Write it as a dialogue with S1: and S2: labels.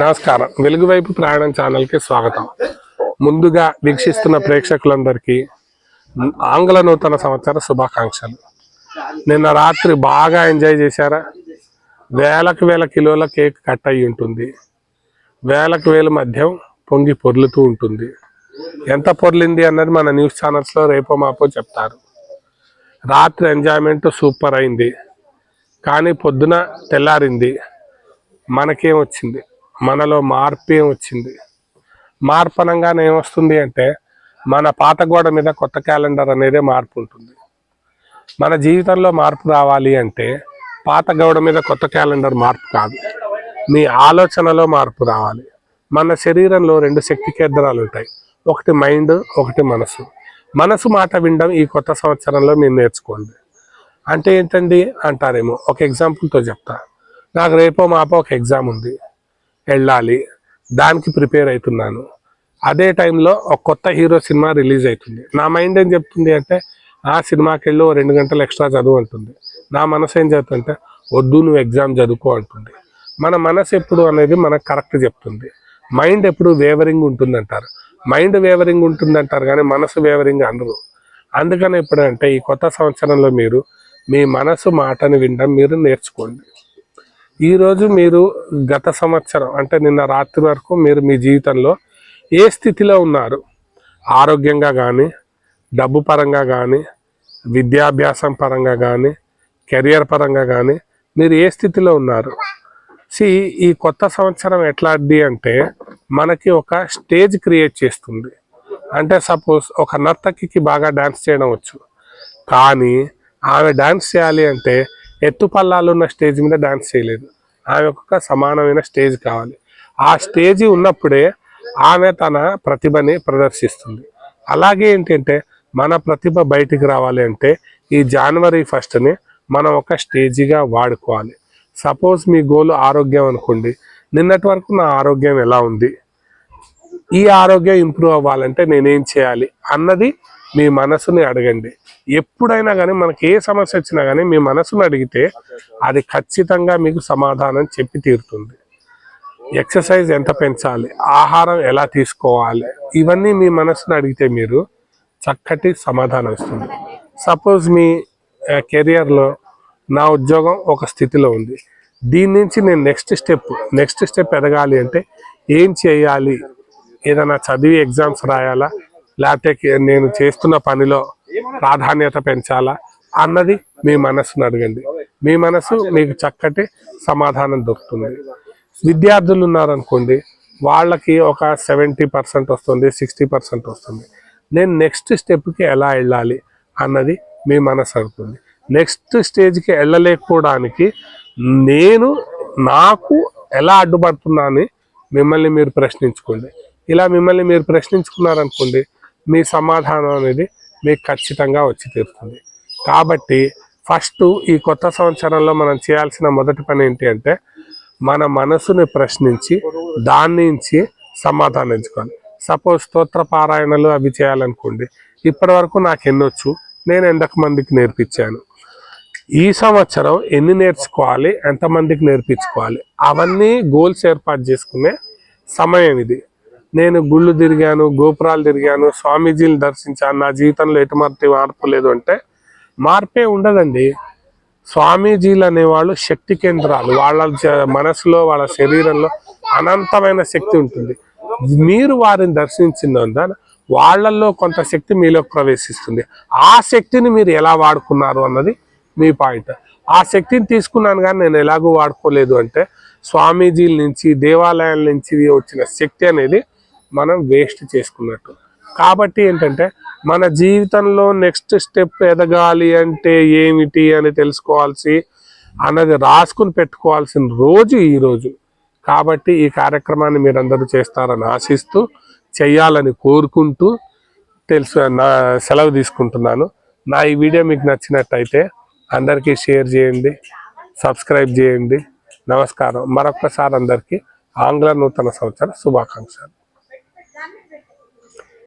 S1: నమస్కారం. వెలుగువైపు ప్రయాణం ఛానల్కి స్వాగతం. ముందుగా వీక్షిస్తున్న ప్రేక్షకులందరికీ ఆంగ్ల నూతన సంవత్సర శుభాకాంక్షలు. నిన్న రాత్రి బాగా ఎంజాయ్ చేశారా? వేలకు వేల కిలోల కేక్ కట్ అయి ఉంటుంది. వేలకు వేల మధ్యం పొంగి పొర్లుతూ ఉంటుంది. ఎంత పొర్లింది అన్నది మన న్యూస్ ఛానల్స్లో రేపో మాపో చెప్తారు. రాత్రి ఎంజాయ్మెంట్ సూపర్ అయింది. కానీ పొద్దున తెల్లారింది. మనకేం వచ్చింది? మనలో మార్పు వచ్చింది. మార్పు అనగానే ఏమొస్తుంది అంటే మన పాత గోడ మీద కొత్త క్యాలెండర్ అనేది మార్పు ఉంటుంది మన జీవితంలో మార్పు రావాలి అంటే పాత గోడ మీద కొత్త క్యాలెండర్ మార్పు కాదు. మీ ఆలోచనలో మార్పు రావాలి. మన శరీరంలో రెండు శక్తి కేంద్రాలు ఉంటాయి. ఒకటి మైండ్ ఒకటి మనసు. మనసు మాట వినడం ఈ కొత్త సంవత్సరంలో మీరు నేర్చుకోండి. అంటే ఏంటండి అంటారేమో. ఒక ఎగ్జాంపుల్తో చెప్తా. నాకు రేపో మాపో ఒక ఎగ్జామ్ ఉంది. వెళ్ళాలి. దానికి ప్రిపేర్ అవుతున్నాను. అదే టైంలో ఒక కొత్త హీరో సినిమా రిలీజ్ అవుతుంది. నా మైండ్ ఏం చెప్తుంది అంటే ఆ సినిమాకి వెళ్ళి ఓ రెండు గంటలు ఎక్స్ట్రా చదువు అంటుంది. నా మనసు ఏం చెప్తుంటే వద్దు నువ్వు ఎగ్జామ్ చదువుకో అంటుంది. మన మనసు ఎప్పుడు అనేది మనకు కరెక్ట్ చెప్తుంది. మైండ్ ఎప్పుడు వేవరింగ్ ఉంటుంది అంటారు మైండ్ వేవరింగ్ ఉంటుంది అంటారు కానీ మనసు వేవరింగ్ అనరు. అందుకని ఎప్పుడంటే ఈ కొత్త సంవత్సరంలో మీరు మీ మనసు మాటను వినడం మీరు నేర్చుకోండి. ఈరోజు మీరు గత సంవత్సరం అంటే నిన్న రాత్రి వరకు మీరు మీ జీవితంలో ఏ స్థితిలో ఉన్నారు? ఆరోగ్యంగా కానీ డబ్బు పరంగా కానీ విద్యాభ్యాసం పరంగా కానీ కెరియర్ పరంగా కానీ మీరు ఏ స్థితిలో ఉన్నారు? సి ఈ కొత్త సంవత్సరం ఎట్లాంటిది అంటే మనకి ఒక స్టేజ్ క్రియేట్ చేస్తుంది. అంటే సపోజ్ ఒక నర్తకికి బాగా డాన్స్ చేయడం వచ్చు. కానీ ఆమె డాన్స్ చేయాలి అంటే ఎత్తు పల్లాలు ఉన్న స్టేజ్ మీద డాన్స్ చేయలేదు. ఆమె ఒక సమానమైన స్టేజ్ కావాలి. ఆ స్టేజ్ ఉన్నప్పుడే ఆమె తన ప్రతిభని ప్రదర్శిస్తుంది. అలాగే ఏంటంటే మన ప్రతిభ బయటికి రావాలి అంటే ఈ జనవరి ఫస్ట్ని మనం ఒక స్టేజిగా వాడుకోవాలి. సపోజ్ మీ గోల్ ఆరోగ్యం అనుకోండి. నిన్నటి వరకు నా ఆరోగ్యం ఎలా ఉంది? ఈ ఆరోగ్యం ఇంప్రూవ్ అవ్వాలంటే నేనేం చేయాలి? అన్నది మీ మనసుని అడగండి. ఎప్పుడైనా కానీ మనకి ఏ సమస్య వచ్చినా కానీ మీ మనసును అడిగితే అది ఖచ్చితంగా మీకు సమాధానం చెప్పి తీరుతుంది. ఎక్సర్సైజ్ ఎంత పెంచాలి? ఆహారం ఎలా తీసుకోవాలి? ఇవన్నీ మీ మనసును అడిగితే మీరు చక్కటి సమాధానం ఇస్తుంది. సపోజ్ మీ కెరియర్లో నా ఉద్యోగం ఒక స్థితిలో ఉంది. దీని నుంచి నేను నెక్స్ట్ స్టెప్ నెక్స్ట్ స్టెప్ ఎదగాలి అంటే ఏం చేయాలి? ఏదైనా చదివి ఎగ్జామ్స్ రాయాలా? లేకపోతే నేను చేస్తున్న పనిలో ప్రాధాన్యత పెంచాలా అన్నది మీ మనస్సును అడగండి. మీ మనసు మీకు చక్కటి సమాధానం దొరుకుతుంది. విద్యార్థులు ఉన్నారనుకోండి వాళ్ళకి ఒక సెవెంటీ పర్సెంట్ వస్తుంది సిక్స్టీ పర్సెంట్ వస్తుంది. నేను నెక్స్ట్ స్టెప్కి ఎలా వెళ్ళాలి అన్నది మీ మనసు అడుగుతుంది. నెక్స్ట్ స్టేజ్కి వెళ్ళలేకపోవడానికి నేను నాకు ఎలా అడ్డుపడుతున్నానని మిమ్మల్ని మీరు ప్రశ్నించుకోండి. ఇలా మిమ్మల్ని మీరు ప్రశ్నించుకున్నారనుకోండి మీ సమాధానం అనేది మీకు ఖచ్చితంగా వచ్చి తీరుతుంది. కాబట్టి ఫస్ట్ ఈ కొత్త సంవత్సరంలో మనం చేయాల్సిన మొదటి పని ఏంటి అంటే మన మనసుని ప్రశ్నించి దాని నుంచి సమాధానం ఎంచుకోవాలి. సపోజ్ స్తోత్ర పారాయణలు అవి చేయాలనుకోండి ఇప్పటి వరకు నాకు ఎన్నొచ్చు నేను ఎంతకు మందికి నేర్పించాను? ఈ సంవత్సరం ఎన్ని నేర్చుకోవాలి? ఎంతమందికి నేర్పించుకోవాలి? అవన్నీ గోల్స్ ఏర్పాటు చేసుకునే సమయం ఇది. నేను గుళ్ళు తిరిగాను గోపురాలు తిరిగాను స్వామీజీని దర్శించాను. నా జీవితంలో ఎటువంటి మార్పు లేదు అంటే మార్పే ఉండదండి. స్వామీజీలు అనేవాళ్ళు శక్తి కేంద్రాలు. వాళ్ళ మనసులో వాళ్ళ శరీరంలో అనంతమైన శక్తి ఉంటుంది. మీరు వారిని దర్శించిందా వాళ్ళల్లో కొంత శక్తి మీలో ప్రవేశిస్తుంది. ఆ శక్తిని మీరు ఎలా వాడుకున్నారు అన్నది మీ పాయింట్. ఆ శక్తిని తీసుకున్నాను కానీ నేను ఎలాగో వాడుకోలేదు అంటే స్వామీజీల నుంచి దేవాలయాల నుంచి వచ్చిన శక్తి అనేది మనం వేస్ట్ చేసుకున్నట్టు. కాబట్టి ఏంటంటే మన జీవితంలో నెక్స్ట్ స్టెప్ ఎదగాలి అంటే ఏమిటి అని తెలుసుకోవాల్సి అన్నది రాసుకుని పెట్టుకోవాల్సిన రోజు ఈరోజు కాబట్టి ఈ కార్యక్రమాన్ని మీరందరూ చేస్తారని ఆశిస్తూ చేయాలని కోరుకుంటూ తెలుసు నా సెలవు తీసుకుంటున్నాను. నా ఈ వీడియో మీకు నచ్చినట్టయితే అందరికీ షేర్ చేయండి సబ్స్క్రైబ్ చేయండి. నమస్కారం. మరొక్కసారి అందరికీ ఆంగ్ల నూతన సంవత్సర శుభాకాంక్షలు.